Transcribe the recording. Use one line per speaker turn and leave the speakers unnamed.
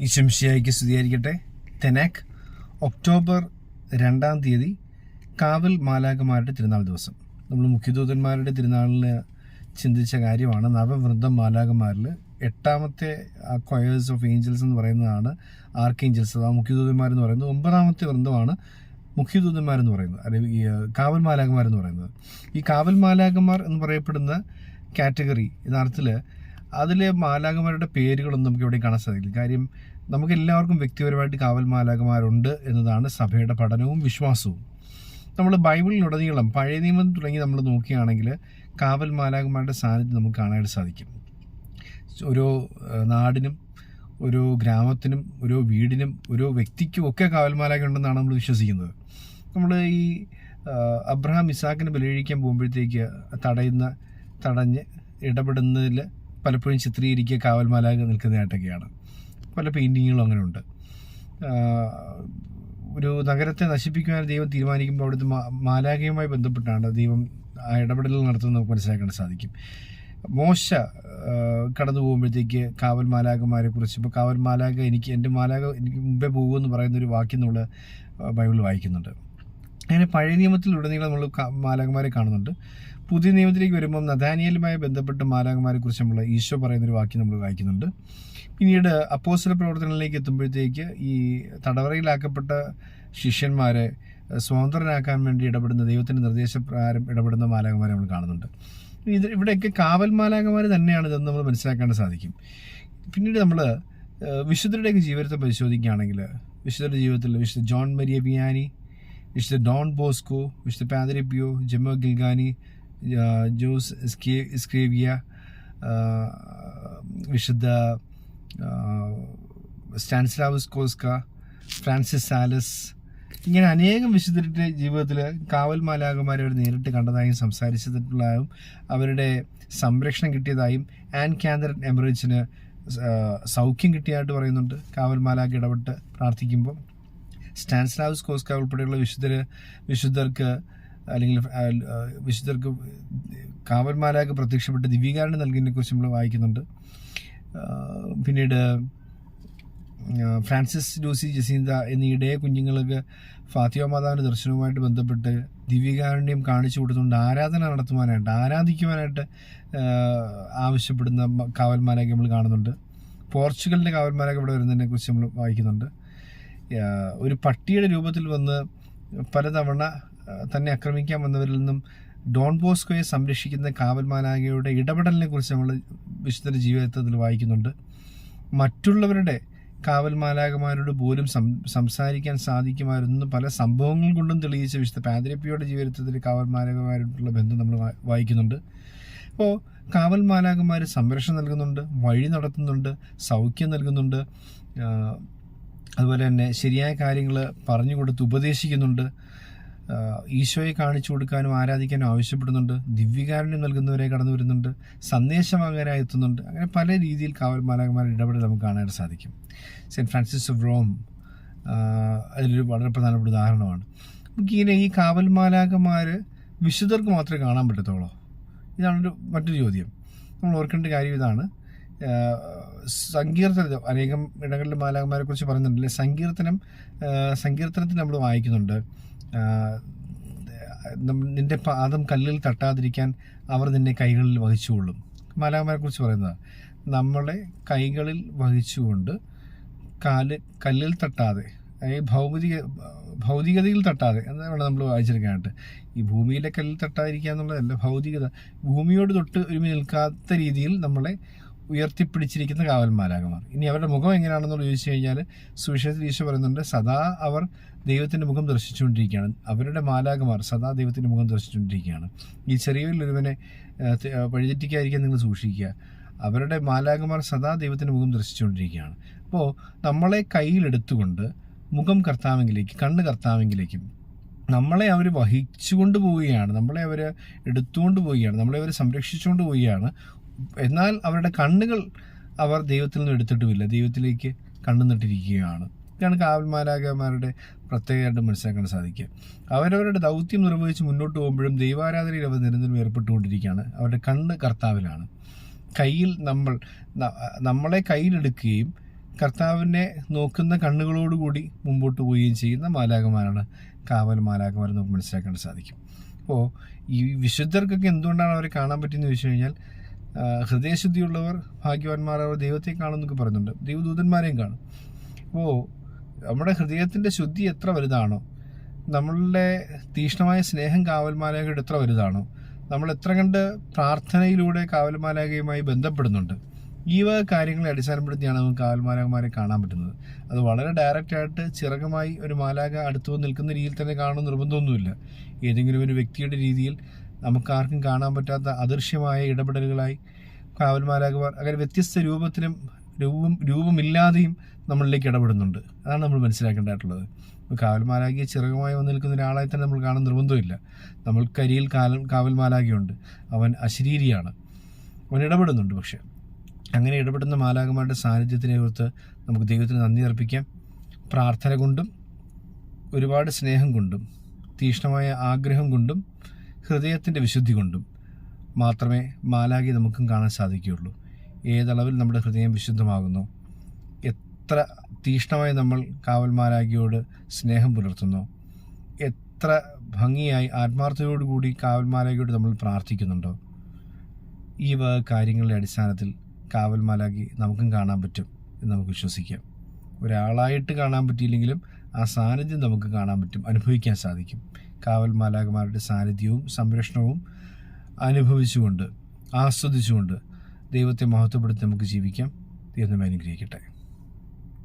ഈശംശിയായിക്ക് സ്തുതിയായിരിക്കട്ടെ. തെനാക്ക് ഒക്ടോബർ രണ്ടാം തീയതി കാവൽ മാലാകമാരുടെ തിരുനാൾ ദിവസം. നമ്മൾ മുഖ്യദൂതന്മാരുടെ തിരുനാളിന് ചിന്തിച്ച കാര്യമാണ്. നവവൃന്ദം മാലാഖമാരിൽ എട്ടാമത്തെ ക്വയേഴ്സ് ഓഫ് ഏഞ്ചൽസ് എന്ന് പറയുന്നതാണ് ആർക്ക് ഏഞ്ചൽസ് അഥവാ മുഖ്യദൂതന്മാരെന്ന് പറയുന്നത്. ഒമ്പതാമത്തെ വൃന്ദമാണ് മുഖ്യദൂതന്മാരെന്ന് പറയുന്നത്. അല്ലെങ്കിൽ ഈ കാവൽ മാലാകന്മാരെന്ന് പറയുന്നത്. ഈ കാവൽ മാലാകന്മാർ എന്ന് പറയപ്പെടുന്ന കാറ്റഗറി യഥാർത്ഥത്തിൽ അതിലെ മാലാഖമാരുടെ പേരുകളൊന്നും നമുക്ക് ഇവിടെ കാണാൻ സാധിക്കില്ല. കാര്യം നമുക്ക് എല്ലാവർക്കും വ്യക്തിപരമായിട്ട് കാവൽ മാലാകമാരുണ്ട് എന്നതാണ് സഭയുടെ പഠനവും വിശ്വാസവും. നമ്മൾ ബൈബിളിലുടനീളം പഴയ നിയമം തുടങ്ങി നമ്മൾ നോക്കുകയാണെങ്കിൽ കാവൽ മാലാകന്മാരുടെ സാന്നിധ്യം നമുക്ക് കാണാനായിട്ട് സാധിക്കും. ഓരോ നാടിനും ഒരു ഗ്രാമത്തിനും ഒരു വീടിനും ഒരു വ്യക്തിക്കും ഒക്കെ കാവൽ ഉണ്ടെന്നാണ് നമ്മൾ വിശ്വസിക്കുന്നത്. നമ്മൾ ഈ അബ്രഹാം ഇസാക്കിനെ ബലിഴിക്കാൻ പോകുമ്പോഴത്തേക്ക് തടയുന്ന തടഞ്ഞ് ഇടപെടുന്നതിൽ പലപ്പോഴും ചിത്രീകരിക്കുക കാവൽമാലാക നിൽക്കുന്നതായിട്ടൊക്കെയാണ് പല പെയിന്റിങ്ങുകളും അങ്ങനെ ഉണ്ട്. ഒരു നഗരത്തെ നശിപ്പിക്കുവാൻ ദൈവം തീരുമാനിക്കുമ്പോൾ അവിടുത്തെ മാലാകയുമായി ബന്ധപ്പെട്ടാണ് ദൈവം ആ ഇടപെടൽ നടത്തുന്നത് നമുക്ക് മനസ്സിലാക്കാൻ സാധിക്കും. മോശ കടന്നു പോകുമ്പോഴത്തേക്ക് കാവൽ മാലാകമാരെ കുറിച്ച് ഇപ്പോൾ കാവൽ മാലാക എനിക്ക് എന്റെ മാലാക എനിക്ക് മുമ്പേ പോകുമെന്ന് പറയുന്ന ഒരു വാക്യം നമ്മൾ ബൈബിളിൽ വായിക്കുന്നുണ്ട്. അങ്ങനെ പഴയ നിയമത്തിലുടനീളം നമ്മൾ മാലാകമാരെ കാണുന്നുണ്ട്. പുതിയ നിയമത്തിലേക്ക് വരുമ്പോൾ നദാനിയലുമായി ബന്ധപ്പെട്ട് മാലാകന്മാരെ കുറിച്ച് നമ്മൾ ഈശോ പറയുന്നൊരു വാക്യം നമ്മൾ വായിക്കുന്നുണ്ട്. പിന്നീട് അപ്പോസ്തല പ്രവർത്തനങ്ങളിലേക്ക് എത്തുമ്പോഴത്തേക്ക് ഈ തടവറയിലാക്കപ്പെട്ട ശിഷ്യന്മാരെ സ്വതന്ത്രനാക്കാൻ വേണ്ടി ഇടപെടുന്ന ദൈവത്തിന്റെ നിർദ്ദേശപ്രകാരം ഇടപെടുന്ന മാലാകുമാരെ നമ്മൾ കാണുന്നുണ്ട്. ഇത് ഇവിടെയൊക്കെ കാവൽ മാലാകമാർ തന്നെയാണ് ഇതെന്ന് നമ്മൾ മനസ്സിലാക്കാൻ സാധിക്കും. പിന്നീട് നമ്മൾ വിശുദ്ധരുടെയൊക്കെ ജീവിതത്തെ പരിശോധിക്കുകയാണെങ്കിൽ വിശുദ്ധരുടെ ജീവിതത്തിൽ വിശുദ്ധ ജോൺ മരിയ ബിയാനി വിശുദ്ധ ഡോൺ ബോസ്കോ വിശുദ്ധ പാതിരിപ്പിയോ ജമോ ഗിൽഗാനി ജോസ് സ്കേ സ്ക്രേവിയ വിശുദ്ധ സ്റ്റാൻസ്ലാവ് കോസ്ക ഫ്രാൻസിസ് സാലസ് ഇങ്ങനെ അനേകം വിശുദ്ധരുടെ ജീവിതത്തിൽ കാവൽ മാലാകുമാരെ അവർ നേരിട്ട് കണ്ടതായും സംസാരിച്ചിട്ടുള്ളതായും അവരുടെ സംരക്ഷണം കിട്ടിയതായും ആൻ കാന്തർ എമറിച്ചിന് സൗഖ്യം കിട്ടിയതായിട്ട് പറയുന്നുണ്ട്. കാവൽ മാലാക ഇടപെട്ട് പ്രാർത്ഥിക്കുമ്പോൾ സ്റ്റാൻസ്ലാവസ് കോസ്ക ഉൾപ്പെടെയുള്ള വിശുദ്ധർ വിശുദ്ധർക്ക് അല്ലെങ്കിൽ വിശുദ്ധർക്ക് കാവന്മാരാക്ക് പ്രത്യക്ഷപ്പെട്ട് ദിവ്യകാരണം നൽകിയതിനെ കുറിച്ച് നമ്മൾ വായിക്കുന്നുണ്ട്. പിന്നീട് ഫ്രാൻസിസ് ലൂസി ജസീന്ത എന്നീ ഇടയ കുഞ്ഞുങ്ങൾക്ക് ഫാത്തിയോ മാതാവിന്റെ ദർശനവുമായിട്ട് ബന്ധപ്പെട്ട് ദിവ്യകാരുണ്യം കാണിച്ചു കൊടുത്തുകൊണ്ട് ആരാധന നടത്തുവാനായിട്ട് ആരാധിക്കുവാനായിട്ട് ആവശ്യപ്പെടുന്ന കാവൽമാരൊക്കെ നമ്മൾ കാണുന്നുണ്ട്. പോർച്ചുഗലിന്റെ കാവൽമാരൊക്കെ ഇവിടെ വരുന്നതിനെ കുറിച്ച് നമ്മൾ വായിക്കുന്നുണ്ട്. ഒരു പട്ടിയുടെ രൂപത്തിൽ വന്ന് പലതവണ തന്നെ ആക്രമിക്കാൻ വന്നവരിൽ നിന്നും ഡോൺ ബോസ്കോയെ സംരക്ഷിക്കുന്ന കാവൽമാനാകയുടെ ഇടപെടലിനെ കുറിച്ച് നമ്മൾ വിശുദ്ധ ജീവിതത്തിൽ വായിക്കുന്നുണ്ട്. മറ്റുള്ളവരുടെ കാവൽമാലാകമാരോട് പോലും സംസാരിക്കാൻ സാധിക്കുമായിരുന്നു പല സംഭവങ്ങൾ കൊണ്ടും തെളിയിച്ച വിശുദ്ധ പാതിരപ്പിയുടെ ജീവിതത്തിൽ കാവൽമാലാകമായിട്ടുള്ള ബന്ധം നമ്മൾ വായിക്കുന്നുണ്ട്. അപ്പോൾ കാവൽമാലാകന്മാർ സംരക്ഷണം നൽകുന്നുണ്ട് വഴി നടത്തുന്നുണ്ട് സൗഖ്യം നൽകുന്നുണ്ട്. അതുപോലെ തന്നെ ശരിയായ കാര്യങ്ങൾ പറഞ്ഞു കൊടുത്ത് ഉപദേശിക്കുന്നുണ്ട്. ഈശോയെ കാണിച്ചു കൊടുക്കാനും ആരാധിക്കാനും ആവശ്യപ്പെടുന്നുണ്ട്. ദിവ്യകാരുണ്യം നൽകുന്നവരെ കടന്നു വരുന്നുണ്ട്. സന്ദേശവാഹകരായി എത്തുന്നുണ്ട്. അങ്ങനെ പല രീതിയിൽ കാവൽ മാലാകന്മാരുടെ ഇടപെടൽ നമുക്ക് കാണാനായിട്ട് സാധിക്കും. സെന്റ് ഫ്രാൻസിസ് ഓഫ് റോം അതിലൊരു വളരെ പ്രധാനപ്പെട്ട ഉദാഹരണമാണ്. നമുക്കിങ്ങനെ ഈ കാവൽ മാലാകന്മാർ വിശുദ്ധർക്ക് മാത്രമേ കാണാൻ പറ്റത്തുള്ളൂ. ഇതാണൊരു മറ്റൊരു ചോദ്യം. നമ്മൾ ഓർക്കേണ്ട കാര്യം ഇതാണ്. സങ്കീർത്തനം അനേകം ഇടങ്ങളിൽ മാലാകന്മാരെ കുറിച്ച് പറയുന്നുണ്ടല്ലേ സങ്കീർത്തനം സങ്കീർത്തനത്തിൽ നമ്മൾ വായിക്കുന്നുണ്ട്. നിന്റെ പാദം കല്ലിൽ തട്ടാതിരിക്കാൻ അവർ നിന്നെ കൈകളിൽ വഹിച്ചുകൊള്ളും. മാലാകന്മാരെ കുറിച്ച് പറയുന്നത് നമ്മളെ കൈകളിൽ വഹിച്ചുകൊണ്ട് കാൽ കല്ലിൽ തട്ടാതെ ഈ ഭൗതിക ഭൗതികതയിൽ തട്ടാതെ എന്നാണ് നമ്മൾ വായിച്ചെടുക്കാനായിട്ട്. ഈ ഭൂമിയിലെ കല്ലിൽ തട്ടാതിരിക്കുക എന്നുള്ളതല്ല ഭൗതികത. ഭൂമിയോട് തൊട്ട് ഒരുമി നിൽക്കാത്ത രീതിയിൽ നമ്മളെ ഉയർത്തിപ്പിടിച്ചിരിക്കുന്ന കാവൽമാരാകമാർ. ഇനി അവരുടെ മുഖം എങ്ങനെയാണെന്നുള്ള ചോദിച്ചു കഴിഞ്ഞാൽ സുവിശേഷത്തിൽ ഈശോ പറയുന്നുണ്ട് സദാ അവർ ദൈവത്തിന്റെ മുഖം ദർശിച്ചുകൊണ്ടിരിക്കുകയാണ്. അവരുടെ മാലാകമാർ സദാ ദൈവത്തിന്റെ മുഖം ദർശിച്ചുകൊണ്ടിരിക്കുകയാണ്. ഈ ചെറിയൊരുവനെ വഴിതെറ്റിക്കായിരിക്കാൻ നിങ്ങൾ സൂക്ഷിക്കുക. അവരുടെ മാലാകമാർ സദാ ദൈവത്തിന്റെ മുഖം ദർശിച്ചുകൊണ്ടിരിക്കുകയാണ്. അപ്പോൾ നമ്മളെ കയ്യിലെടുത്തുകൊണ്ട് മുഖം കർത്താവെങ്കിലേക്ക് കണ്ണ് കർത്താവെങ്കിലേക്കും നമ്മളെ അവർ വഹിച്ചുകൊണ്ട് പോവുകയാണ് നമ്മളെ അവർ എടുത്തുകൊണ്ട് പോവുകയാണ് നമ്മളെ അവർ സംരക്ഷിച്ചുകൊണ്ട് പോവുകയാണ് എന്നാൽ അവരുടെ കണ്ണുകൾ അവർ ദൈവത്തിൽ നിന്ന് എടുത്തിട്ടുമില്ല. ദൈവത്തിലേക്ക് കണ്ണു നട്ടിരിക്കുകയാണ്. ഇതാണ് കാവൽമാരാകന്മാരുടെ പ്രത്യേകമായിട്ട് മനസ്സിലാക്കാൻ സാധിക്കുക. അവരവരുടെ ദൗത്യം നിർവഹിച്ച് മുന്നോട്ട് പോകുമ്പോഴും ദൈവാരാധനയിൽ അവർ നിരന്തരം ഏർപ്പെട്ടുകൊണ്ടിരിക്കുകയാണ്. അവരുടെ കണ്ണ് കർത്താവിലാണ്. കയ്യിൽ നമ്മൾ നമ്മളെ കയ്യിലെടുക്കുകയും കർത്താവിനെ നോക്കുന്ന കണ്ണുകളോടുകൂടി മുമ്പോട്ട് പോവുകയും ചെയ്യുന്ന മാലാകന്മാരാണ് കാവൽ മാലാകന്മാർ നമുക്ക് മനസ്സിലാക്കാൻ സാധിക്കും. അപ്പോൾ ഈ വിശുദ്ധർക്കൊക്കെ എന്തുകൊണ്ടാണ് അവരെ കാണാൻ പറ്റിയെന്ന് ചോദിച്ചു കഴിഞ്ഞാൽ ഹൃദയശുദ്ധിയുള്ളവർ ഭാഗ്യവാന്മാർ അവർ ദൈവത്തെ കാണുമെന്നൊക്കെ പറയുന്നുണ്ട്. ദൈവദൂതന്മാരെയും കാണും. അപ്പോൾ നമ്മുടെ ഹൃദയത്തിന്റെ ശുദ്ധി എത്ര വലുതാണോ നമ്മളുടെ തീഷ്ണമായ സ്നേഹം കാവൽമാലാകയുടെ എത്ര വലുതാണോ നമ്മൾ എത്ര കണ്ട് പ്രാർത്ഥനയിലൂടെ കാവൽമാലാകയുമായി ബന്ധപ്പെടുന്നുണ്ട് ഈ വക കാര്യങ്ങളെ അടിസ്ഥാനപ്പെടുത്തിയാണ് നമുക്ക് കാവൽമാലാകമാരെ കാണാൻ പറ്റുന്നത്. അത് വളരെ ഡയറക്റ്റായിട്ട് ചിറകമായി ഒരു മാലാക അടുത്ത് നിൽക്കുന്ന രീതിയിൽ തന്നെ കാണുന്ന നിർബന്ധമൊന്നുമില്ല. ഏതെങ്കിലും ഒരു വ്യക്തിയുടെ രീതിയിൽ നമുക്ക് ആർക്കും കാണാൻ പറ്റാത്ത അദൃശ്യമായ ഇടപെടലുകളായി കാവൽമാരാകുവാൻ അങ്ങനെ വ്യത്യസ്ത രൂപത്തിലും രൂപം രൂപമില്ലാതെയും നമ്മളിലേക്ക് ഇടപെടുന്നുണ്ട്. അതാണ് നമ്മൾ മനസ്സിലാക്കേണ്ടതായിട്ടുള്ളത്. കാവൽമാലാകിയ ചിറകുമായി വന്ന് നിൽക്കുന്ന ഒരാളായി തന്നെ നമ്മൾ കാണാൻ നിർബന്ധമില്ല. നമ്മൾക്കരിയിൽ കാലം കാവൽമാലാകിയുണ്ട് അവൻ അശരീരിയാണ്. അവൻ ഇടപെടുന്നുണ്ട് പക്ഷേ. അങ്ങനെ ഇടപെടുന്ന മാലാകന്മാരുടെ സാന്നിധ്യത്തിനെ കുറിച്ച് നമുക്ക് ദൈവത്തിന് നന്ദി അർപ്പിക്കാം. പ്രാർത്ഥന കൊണ്ടും ഒരുപാട് സ്നേഹം കൊണ്ടും തീക്ഷ്ണമായ ആഗ്രഹം കൊണ്ടും ഹൃദയത്തിന്റെ വിശുദ്ധി കൊണ്ടും മാത്രമേ മാലാഖി നമുക്കും കാണാൻ സാധിക്കുകയുള്ളൂ. ഏതളവിൽ നമ്മുടെ ഹൃദയം വിശുദ്ധമാകുന്നു എത്ര തീഷ്ണമായി നമ്മൾ കാവൽ മാലാഖിയോട് സ്നേഹം പുലർത്തുന്നു എത്ര ഭംഗിയായി ആത്മാർത്ഥതയോടുകൂടി കാവൽ മാലാഖിയോട് നമ്മൾ പ്രാർത്ഥിക്കുന്നുണ്ടോ? ഈ വക കാര്യങ്ങളുടെ അടിസ്ഥാനത്തിൽ കാവൽ മാലാഖി നമുക്കും കാണാൻ പറ്റും എന്ന് നമുക്ക് വിശ്വസിക്കാം. ഒരാളായിട്ട് കാണാൻ പറ്റിയില്ലെങ്കിലും ആ സാന്നിധ്യം നമുക്ക് കാണാൻ പറ്റും അനുഭവിക്കാൻ സാധിക്കും. കാവൽ മാലാകമാരുടെ സാന്നിധ്യവും സംരക്ഷണവും അനുഭവിച്ചുകൊണ്ട് ആസ്വദിച്ചുകൊണ്ട് ദൈവത്തെ മഹത്വപ്പെടുത്തി നമുക്ക് ജീവിക്കാം. ദൈവം അനുഗ്രഹിക്കട്ടെ.